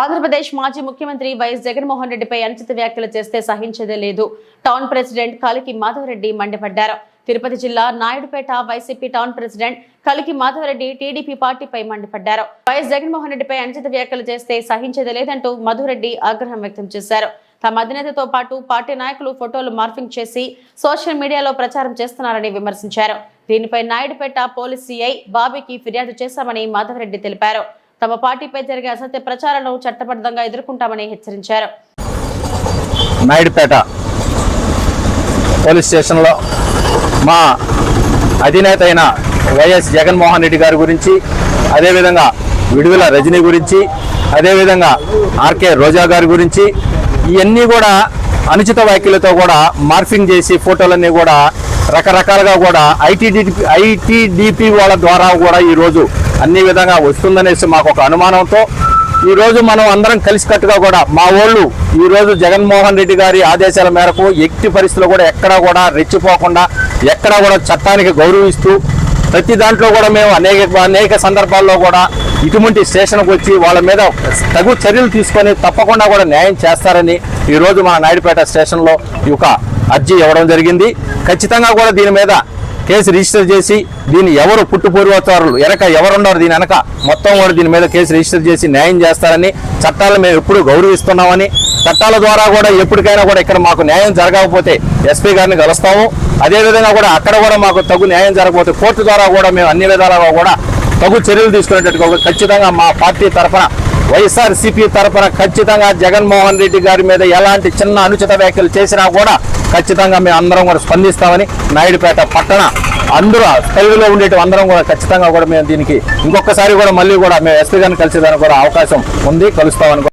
ఆంధ్రప్రదేశ్ మాజీ ముఖ్యమంత్రి వైఎస్ జగన్మోహన్ రెడ్డిపై అనుచిత వ్యాఖ్యలు చేస్తే సహించేదే లేదు. టౌన్ ప్రెసిడెంట్ కలికి మాధవరెడ్డి మండిపడ్డారు. తిరుపతి జిల్లా నాయుడుపేట వైసీపీ టౌన్ ప్రెసిడెంట్ కలికి మాధవరెడ్డి టీడీపీ పార్టీపై మండిపడ్డారు. వైఎస్ జగన్మోహన్ రెడ్డిపై అనుచిత వ్యాఖ్యలు చేస్తే సహించేదే లేదంటూ మధురెడ్డి ఆగ్రహం వ్యక్తం చేశారు. తమ అధినేతతో పాటు పార్టీ నాయకులు ఫోటోలు మార్ఫింగ్ చేసి సోషల్ మీడియాలో ప్రచారం చేస్తున్నారని విమర్శించారు. దీనిపై నాయుడుపేట పోలీస్ సిఐ బాబీకి ఫిర్యాదు చేశామని మాధవరెడ్డి తెలిపారు. తమ పార్టీపై జరిగే అసత్య ప్రచారాలను చట్టబద్ధంగా ఎదుర్కొంటామని హెచ్చరించారు. నాయుడుపేట పోలీస్ స్టేషన్లో మా అధినేత అయిన వైఎస్ జగన్మోహన్ రెడ్డి గారి గురించి అదేవిధంగా విడుదల రజనీ గురించి అదేవిధంగా ఆర్కే రోజా గారి గురించి ఇవన్నీ కూడా అనుచిత వ్యాఖ్యలతో కూడా మార్ఫింగ్ చేసి ఫోటోలన్నీ కూడా రకరకాలుగా కూడా ఐటీడీపీ ఐటీడీపీ వాళ్ళ ద్వారా కూడా ఈరోజు అన్ని విధంగా వస్తుందనేసి మాకు ఒక అనుమానంతో ఈరోజు మనం అందరం కలిసికట్టుగా కూడా మా వాళ్ళు ఈ రోజు జగన్మోహన్ రెడ్డి గారి ఆదేశాల మేరకు ఎట్టి పరిస్థితులు కూడా ఎక్కడా కూడా రెచ్చిపోకుండా ఎక్కడా కూడా చట్టానికి గౌరవిస్తూ ప్రతి దాంట్లో కూడా మేము అనేక అనేక సందర్భాల్లో కూడా ఇటువంటి స్టేషన్కి వచ్చి వాళ్ళ మీద తగు చర్యలు తీసుకొని తప్పకుండా కూడా న్యాయం చేస్తారని ఈరోజు మా నాయుడుపేట స్టేషన్లో ఈ యొక్క అర్జీ ఇవ్వడం జరిగింది. ఖచ్చితంగా కూడా దీని మీద కేసు రిజిస్టర్ చేసి దీన్ని ఎవరు పుట్టుపూర్వచారులు వెనక ఎవరున్నారు దీని వెనక మొత్తం కూడా దీని మీద కేసు రిజిస్టర్ చేసి న్యాయం చేస్తారని చట్టాలను మేము ఎప్పుడు గౌరవిస్తున్నామని చట్టాల ద్వారా కూడా ఎప్పటికైనా కూడా ఇక్కడ మాకు న్యాయం జరగకపోతే ఎస్పీ గారిని కలుస్తాము. అదేవిధంగా కూడా అక్కడ కూడా మాకు తగు న్యాయం జరగకపోతే కోర్టు ద్వారా కూడా మేము అన్ని విధాలుగా కూడా తగు చర్యలు తీసుకునేటట్టుగా ఖచ్చితంగా మా పార్టీ తరఫున వైఎస్ఆర్ సిపి తరఫున ఖచ్చితంగా జగన్మోహన్ రెడ్డి గారి మీద ఎలాంటి చిన్న అనుచిత వ్యాఖ్యలు చేసినా కూడా ఖచ్చితంగా మేము అందరం కూడా స్పందిస్తామని నాయుడుపేట పట్టణ అందరూ తెలుగులో ఉండేటి అందరం కూడా ఖచ్చితంగా కూడా మేము దీనికి ఇంకొకసారి కూడా మళ్ళీ కూడా మేము ఎస్పీ గారిని కలిసేదానికి కూడా అవకాశం ఉంది. కలుస్తామని